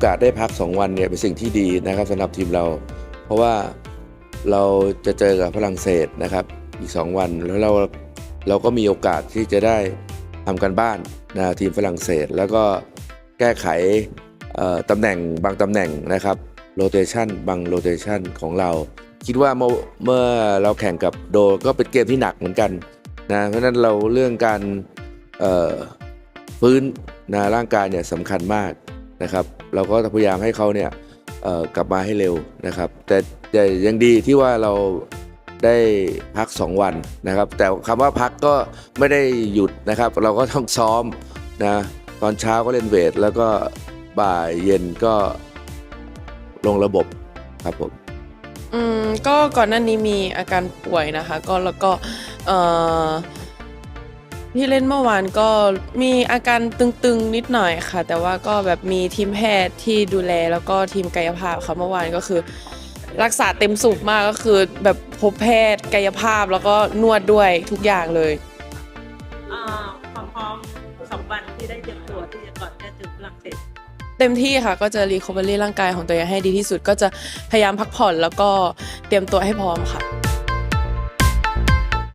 อกาสได้พัก 2 วันเนี่ยเป็นสิ่งที่ดีนะครับสำหรับทีมเรา เพราะว่าเราจะเจอกับฝรั่งเศสนะครับ อีก 2 วันแล้วเราเราก็มีโอกาสที่จะได้ทำกันบ้านนะทีมฝรั่งเศส แล้วก็แก้ไขตำแหน่งบางตำแหน่งนะครับโรเตชันบางโรเตชันของเรา คิดว่าเมื่อเมื่อเราแข่งกับโดก็เป็นเกมที่หนักเหมือนกันนะเพราะนั้นเราเรื่องการฟื้นนะร่างกายเนี่ยสำคัญมาก นะครับ เราก็พยายามให้เขาเนี่ยกลับมาให้เร็วนะครับ แต่แต่ยังดีที่ว่าเราได้พัก 2 วันนะครับ แต่คำว่าพักก็ไม่ได้หยุดนะครับ เราก็ต้องซ้อมนะตอนเช้าก็เล่นเวท แล้วก็บ่ายเย็นก็ลงระบบครับผมอืมก็ก่อนหน้านี้มีอาการป่วยนะคะ ก็แล้วก็เอ่อ ที่เล่นเมื่อวานก็มีอาการตึงๆนิดหน่อยค่ะ แต่ว่าก็แบบมีทีมแพทย์ที่ดูแลแล้วก็ทีมกายภาพค่ะเมื่อวานก็คือ รักษาเต็มสูบมากก็คือแบบพบแพทย์กายภาพแล้วก็นวดด้วยทุกอย่างเลยอ่าความพร้อมสองวันที่ได้เตรียมตัวที่จะก่อนจะถึงฝรั่งเศสเต็มที่ค่ะก็จะรีคอเวอรี่ร่างกายของตัวเองให้ดีที่สุด ก็จะพยายามพักผ่อนแล้วก็เตรียมตัวให้พร้อมค่ะ